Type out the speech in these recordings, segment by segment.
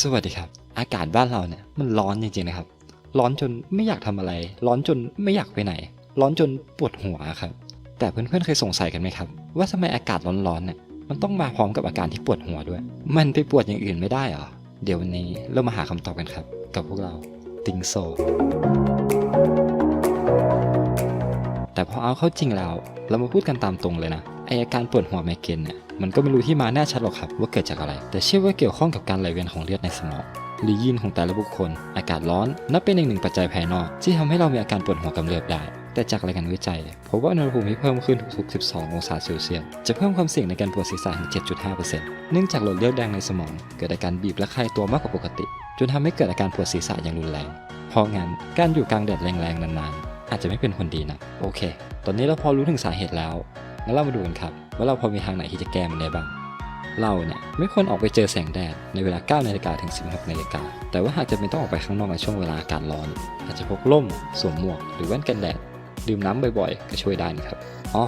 สวัสดีครับ อากาศบ้านเราเนี่ยมันร้อนจริงๆนะครับ ร้อนจนไม่อยากทำอะไร ร้อนจนไม่อยากไปไหน ร้อนจนปวดหัวครับ แต่เพื่อนๆเคยสงสัยกันไหมครับ ว่าทำไมอากาศร้อนๆเนี่ยมันต้องมาพร้อมกับอาการที่ปวดหัวด้วย มันไปปวดอย่างอื่นไม่ได้หรอเดี๋ยววันนี้เรามาหาคำตอบกันครับ กับพวกเราติงโซแต่พอเอาเข้าจริงแล้ว เรามาพูดกันตามตรงเลยนะ ไออาการปวดหัวไมเกรนเนี่ยมันก็ไม่รู้ที่มาแน่ชัดหรอกครับว่าเกิดจากอะไร แต่เชื่อว่าเกี่ยวข้องกับการไหลเวียนของเลือดในสมองหรือยีนของแต่ละบุคคล อากาศร้อนนับเป็นอีกหนึ่งปัจจัยภายนอก ที่ทำให้เรามีอาการปวดหัวกำเริบได้ แต่จากรายงานวิจัยพบว่าอุณหภูมิที่เพิ่มขึ้นทุกๆ 12 องศาเซลเซียสจะเพิ่มความเสี่ยงในการปวดศีรษะถึง 7.5%เนื่องจากหลอดเลือดแดงในสมอง เกิดอาการบีบและคลายตัวมากกว่าปกติ จนทำให้เกิดอาการปวดศีรษะอย่างรุนแรง เพราะงั้นการอยู่กลางแดดแรงๆนานๆอาจจะไม่เป็นผลดีนะ โอเค ตอนนี้เราพอรู้ถึงสาเหตุแล้ว งั้นเรามาดูกันครับ ว่าเราพอมีทางไหนที่จะแก้มันได้บ้าง เราเนี่ยไม่ควรออกไปเจอแสงแดดในเวลา 9 นาฬิกาถึง 16 นาฬิกา แต่ว่าหากจะเป็นต้องออกไปข้างนอกในช่วงเวลาอากาศร้อน อาจจะพกร่ม สวมหมวก หรือแว่นกันแดด ดื่มน้ำบ่อยๆ ก็ช่วยได้นะครับ อ๋อ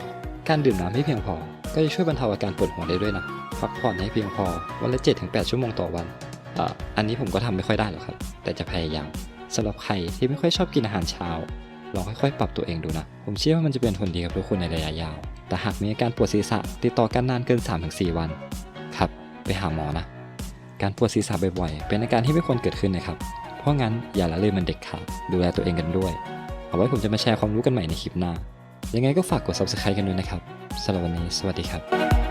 การดื่มน้ำให้เพียงพอ ก็จะช่วยบรรเทาอาการปวดหัวได้ด้วยนะ พักผ่อนให้เพียงพอ วันละ 7-8 ชั่วโมงต่อวันอ่าอันนี้ผมก็ทำไม่ค่อยได้หรอกครับ แต่จะพยายามสำหรับใครที่ไม่ค่อยชอบกินอาหารเช้าลองค่อยๆ ปรับตัวเองดูนะ ผมเชื่อว่ามันจะเป็นผลดีกับทุกคนในระยะยาว แต่หากมีอาการปวดศีรษะติดต่อกันนานเกิน 3-4 วัน ครับ ไปหาหมอนะ การปวดศีรษะบ่อยๆ เป็นอาการที่ไม่ควรเกิดขึ้นนะครับ เพราะงั้นอย่าละเลยมันเด็กขาดดูแลตัวเองกันด้วย เอาไว้ผมจะมาแชร์ความรู้กันใหม่ในคลิปหน้า ยังไงก็ฝากกด subscribe กันด้วยนะครับสำหรับวันนี้ สวัสดีครับ